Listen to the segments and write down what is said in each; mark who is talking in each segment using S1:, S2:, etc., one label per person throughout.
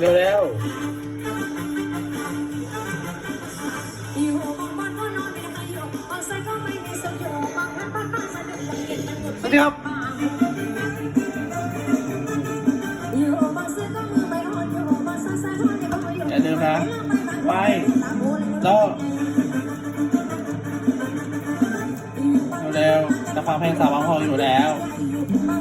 S1: เร็วเร็อยู่างก็นอนไม่ได้อยู่บางไซก็ไม่มีสยองบางบ้านบ้านบ้นสะดุดเย็นมั
S2: วัสดีครับ
S1: อยู่บางก็มือไม่หอนอยู่บางซ่าซ่าหนอยู่บางอยู่
S2: อย่าลืมนะไป แล้ว จะฟังเพลงสาวบางพองอยู่แล้ว
S1: บาง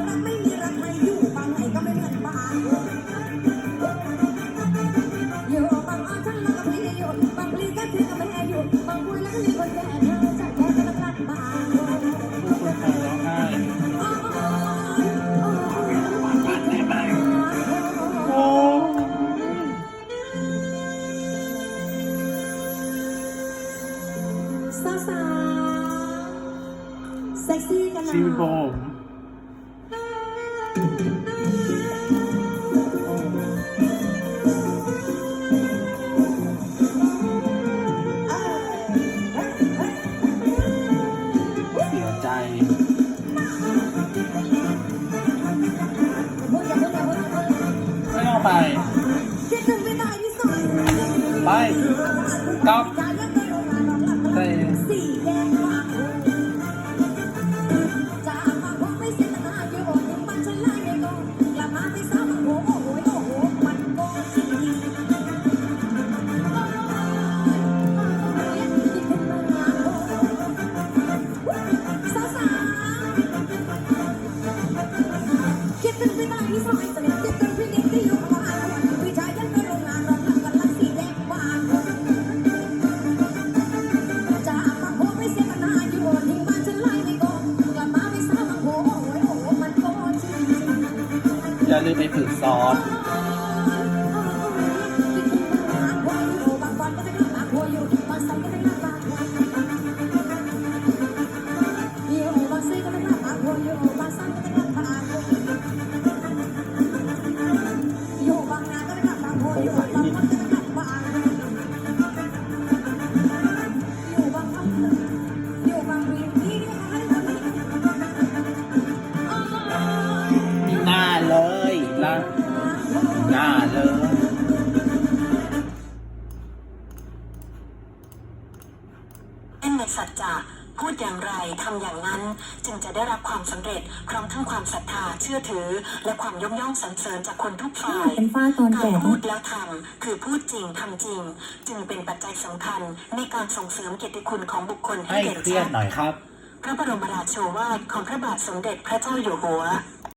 S1: รักไม่มีรักให้อยู่บางไหนก็ไม่เหมือนบางอยู่บางอ้อนฉันแล้วก็พี่อยู่บางพลีก็ถึงกับแม่อยู่บางคุยแล้วก็มีคนแก่เธอใจแค่ก็ต้องรักบาง
S2: ผู้คนไทยร้องไห้โอ้
S1: สาวสาวเซ็กซี่กันนะ
S2: ชีวิตผมเสียใจ
S1: พูดอย่าพูดอย่าพูดอย่าพูด
S2: ไม่ต้องไป
S1: คิดถึงไม่ได้ที่สุด
S2: ไปก๊อฟ
S1: อย่าเล่นใน อย่าลืมไป
S2: ฝึกซ้อม
S3: อย่างไรทำอย่างนั้นจึงจะได้รับความสำเร็จพร้อมทั้งความศรัทธาเชื่อถือ และความยกย่องสรรเสริญจากคนทุกฝ่าย
S1: เป็นฝ้าตอน
S3: การ
S1: แก่
S3: พูดแล้วทำคือพูดจริงทำจริง จึงเป็นปัจจัยสำคัญในการส่งเสริมเกียรติคุณของบุคคลให้
S2: ให้
S3: เด่น
S2: เครีย
S3: ชั
S2: ด
S3: ด
S2: หน่อยครับ
S3: พระบรมราโชวาทของพระบาทสมเด็จพระเจ้าอยู่หัว